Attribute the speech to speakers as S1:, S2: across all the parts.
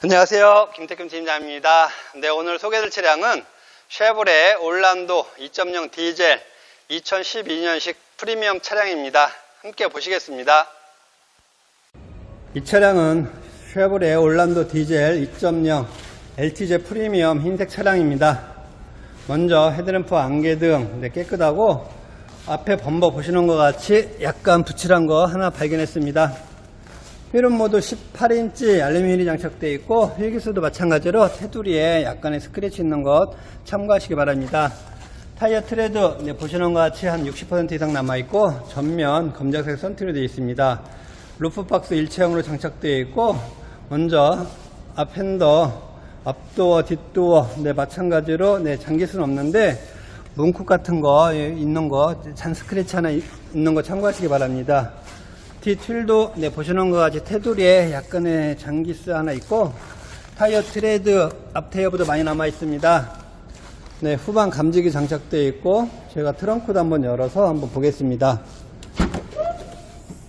S1: 안녕하세요. 김태균 팀장입니다. 네, 오늘 소개해드릴 차량은 쉐보레 올란도 2.0 디젤 2012년식 프리미엄 차량입니다. 함께 보시겠습니다. 이 차량은 쉐보레 올란도 디젤 2.0 LTZ 프리미엄 흰색 차량입니다. 먼저 헤드램프 안개등 네, 깨끗하고 앞에 범버 보시는 것 같이 약간 붙일한 거 하나 발견했습니다. 휠은 모두 18인치 알루미늄이 장착되어 있고 휠기수도 마찬가지로 테두리에 약간의 스크래치 있는 것 참고하시기 바랍니다. 타이어 트레드 네, 보시는 것 같이 한 60% 이상 남아있고 전면 검정색 선트로 되어 있습니다. 루프박스 일체형으로 장착되어 있고 먼저 앞 핸더 앞도어 뒷도어 네 마찬가지로 네 잠길 수는 없는데 문콕 같은 거 예, 있는 거 잔 스크래치 하나 이- 있는 거 참고하시기 바랍니다. 뒤틀도 네, 보시는 것 같이 테두리에 약간의 장기스 하나 있고 타이어 트레드 앞 타이어보다 많이 남아 있습니다. 네, 후방 감지기 장착되어 있고 제가 트렁크도 한번 열어서 한번 보겠습니다.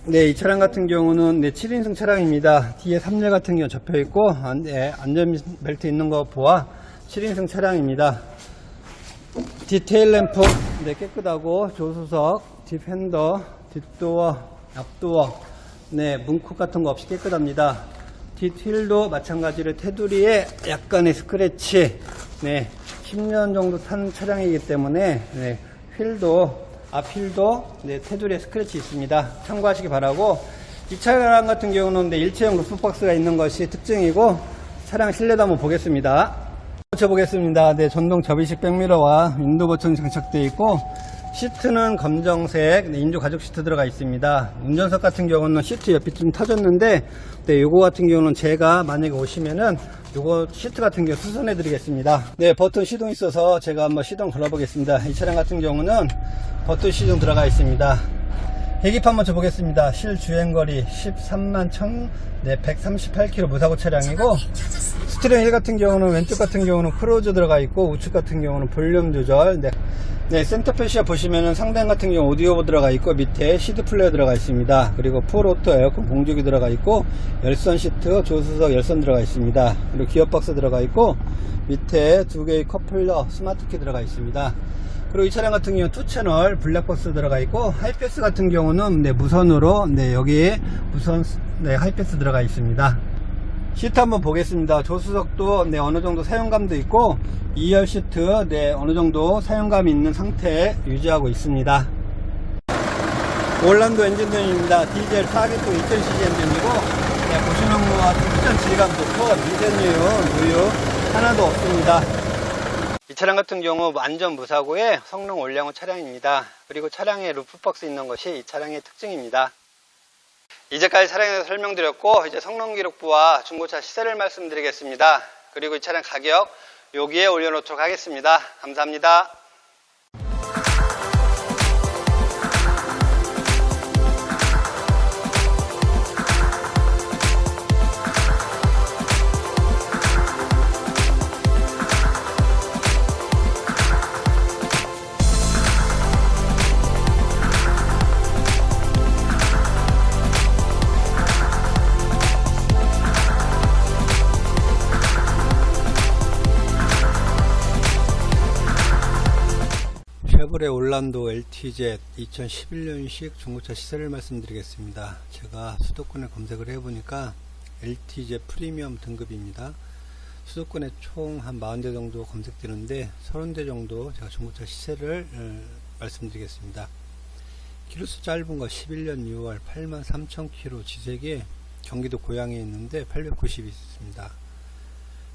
S1: 네, 이 차량 같은 경우는 네, 7인승 차량입니다. 뒤에 3열 같은 경우 접혀 있고 안, 네, 안전벨트 있는 거 보아 7인승 차량입니다. 디테일 램프 네, 깨끗하고 조수석, 뒷 핸더, 뒷도어, 앞도어 네, 문콕 같은 거 없이 깨끗합니다. 뒷휠도 마찬가지로 테두리에 약간의 스크래치 네, 10년 정도 탄 차량이기 때문에 네, 휠도 앞휠도 네, 테두리에 스크래치 있습니다. 참고하시기 바라고 이 차량 같은 경우는 네, 일체형 루프박스가 있는 것이 특징이고 차량 실내도 한번 보겠습니다. 보겠습니다. 네, 전동 접이식 백미러와 윈도 버튼 장착되어 있고 시트는 검정색 네, 인조 가죽 시트 들어가 있습니다. 운전석 같은 경우는 시트 옆이 좀 터졌는데 네, 요거 같은 경우는 제가 만약에 오시면은 요거 시트 같은 경우 수선해 드리겠습니다. 네, 버튼 시동 있어서 제가 한번 시동 걸어 보겠습니다. 이 차량 같은 경우는 버튼 시동 들어가 있습니다. 계기판 먼저 보겠습니다. 실 주행거리 13만 1,138km 무사고 차량이고 스티링 휠 같은 경우는 왼쪽 같은 경우는 크루즈 들어가 있고 우측 같은 경우는 볼륨 조절 네, 네 센터 표시에 보시면은 상단 같은 경우 오디오 들어가 있고 밑에 CD 플레이어 들어가 있습니다. 그리고 풀 오토 에어컨 공조기 들어가 있고 열선 시트 조수석 열선 들어가 있습니다. 그리고 기어박스 들어가 있고 밑에 두 개의 컵홀더 스마트키 들어가 있습니다. 그리고 이 차량 같은 경우 투 채널 블랙박스 들어가 있고 하이패스 같은 경우는 네, 무선으로 네, 여기에 무선 네, 하이패스 들어가 있습니다. 시트 한번 보겠습니다. 조수석도 네, 어느 정도 사용감도 있고 2열 시트 네, 어느 정도 사용감이 있는 상태 유지하고 있습니다. 올란도 엔진등입니다. 디젤 4기통 2000cc 엔진이고 네, 보시는 것 같은 후전 질감 좋고 미세누유 누유 하나도 없습니다. 이 차량 같은 경우 완전 무사고에 성능 올량호 차량입니다. 그리고 차량에 루프박스 있는 것이 이 차량의 특징입니다. 이제까지 차량에 대해서 설명드렸고 이제 성능 기록부와 중고차 시세를 말씀드리겠습니다. 그리고 이 차량 가격 여기에 올려놓도록 하겠습니다. 감사합니다. 쉐보레 올란도 LTZ 2011년식 중고차 시세를 말씀드리겠습니다. 제가 수도권에 검색을 해보니까 LTZ 프리미엄 등급입니다. 수도권에 총 한 40대 정도 검색되는데 30대 정도 제가 중고차 시세를 어, 말씀드리겠습니다. 키로수 짧은 거 11년 6월 83,000km 지색에 경기도 고양에 있는데 890이 있습니다.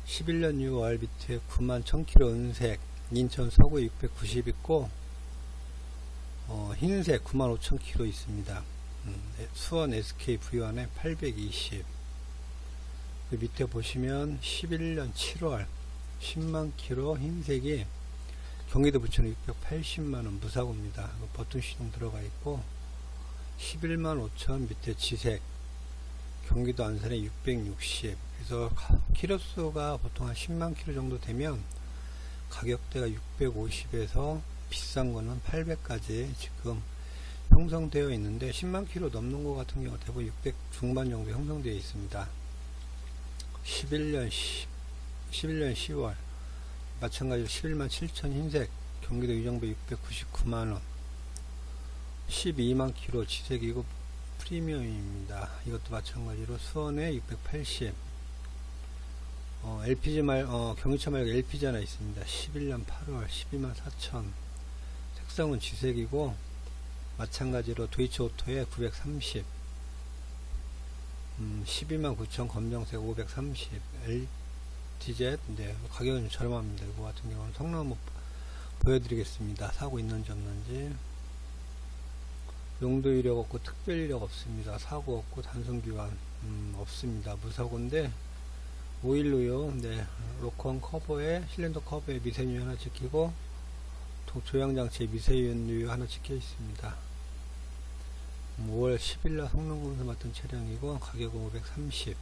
S1: 11년 6월 밑에 9만 1000km 은색 인천 서구 690 있고 어, 흰색 95,000km 있습니다. 음, 수원 SK V1에 820. 그 밑에 보시면 11년 7월 10만 킬로 흰색이 경기도 부천에 680만원 무사고입니다. 그 버튼 시동 들어가 있고 11만 5천 밑에 지색 경기도 안산에 660 그래서 키로수가 보통 한 10만 킬로 정도 되면 가격대가 650에서 비싼 거는 800까지 지금 형성되어 있는데 10만 킬로 넘는 것 같은 경우 대부분 600 중반 정도 형성되어 있습니다.
S2: 11년 10, 11년 10월 마찬가지로 11만 7천 흰색 경기도 유정배 699만원 12만 킬로 지색이고 프리미엄입니다. 이것도 마찬가지로 수원에 680 어, LPG 말, 어, 경유차 말고 LPG 하나 있습니다. 11년 8월 12만 4천 색상은 지색이고 마찬가지로 도이치 오토에 930 음, 12만 9천 검정색 530 LTZ 네, 가격은 좀 저렴합니다. 이거 같은 경우는 성능 한번 보여드리겠습니다. 사고 있는지 없는지 용도 이력 없고 특별 이력 없습니다. 사고 없고 단순 교환 음, 없습니다. 무사고인데 오일로요. 네, 로컨 커버에 실린더 커버에 미세유유 하나 찍히고 도- 조향장치에 미세유유 하나 찍혀 있습니다. 5월 10일날 성능 검사 맡은 차량이고 가격은 530.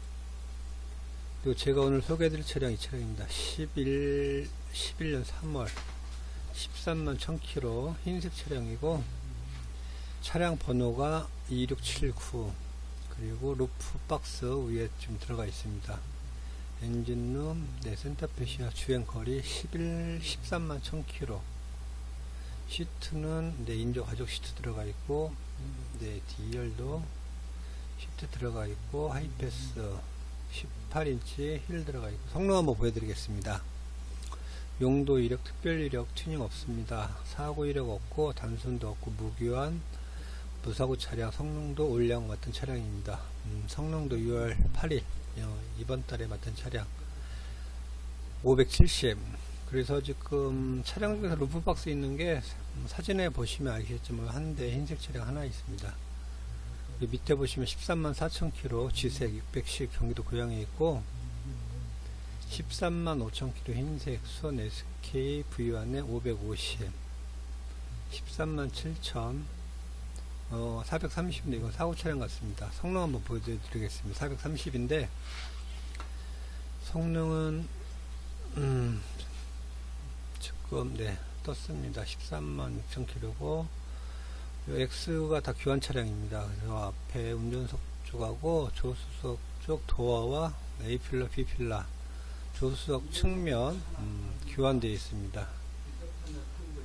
S2: 그리고 제가 오늘 소개해드릴 차량 이 차량입니다. 11 11년 3월 13만 1000km 흰색 차량이고 차량 번호가 2679 그리고 루프 박스 위에 좀 들어가 있습니다. 엔진룸, 네, 센터페시아 주행거리 11, 13만 1000km 시트는 네, 인조 가죽 시트 들어가 있고 네, D열도 시트 들어가 있고 하이패스 18인치 힐 들어가 있고 성능 한번 보여드리겠습니다. 용도 이력, 특별 이력, 튜닝 없습니다. 사고 이력 없고 단순도 없고 무교환 무사고 차량 성능도 올량 맡은 차량입니다. 음, 성능도 6월 8일 어, 이번 달에 맡은 차량 570 그래서 지금 차량 중에서 루프박스 있는 게 음, 사진에 보시면 아시겠지만 한 대 흰색 차량 하나 있습니다. 밑에 보시면 13만 4천 킬로 G색 610 경기도 고양에 있고 13만 5천 킬로 흰색 수원 SK V1에 550 13만 7천 어, 430인데 이건 사고 차량 같습니다. 성능 한번 보여드리겠습니다. 430인데 성능은 음, 지금 네 떴습니다. 13만 6천 킬로고 X가 다 교환 차량입니다. 그래서 앞에 운전석 쪽하고 조수석 쪽 도어와 A 필러, B 필러, 조수석 측면 음, 교환되어 있습니다.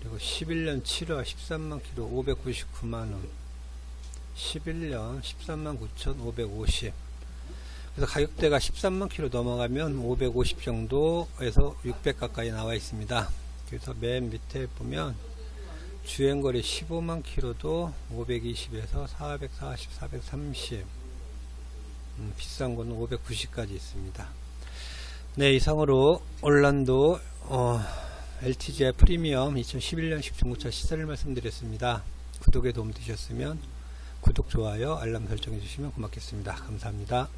S2: 그리고 11년 7월 13만 킬로 599만 원. 11년 13만 9,550. 그래서 가격대가 13만 킬로 넘어가면 550 정도에서 600 가까이 나와 있습니다. 그래서 맨 밑에 보면 주행거리 15만 킬로도 520에서 440, 430. 음, 비싼 거는 590까지 있습니다. 네, 이상으로 올란도 어, LTZ 프리미엄 2011년 10 중고차 시세를 말씀드렸습니다. 구독에 도움 되셨으면 구독, 좋아요, 알람 설정해 주시면 고맙겠습니다. 감사합니다.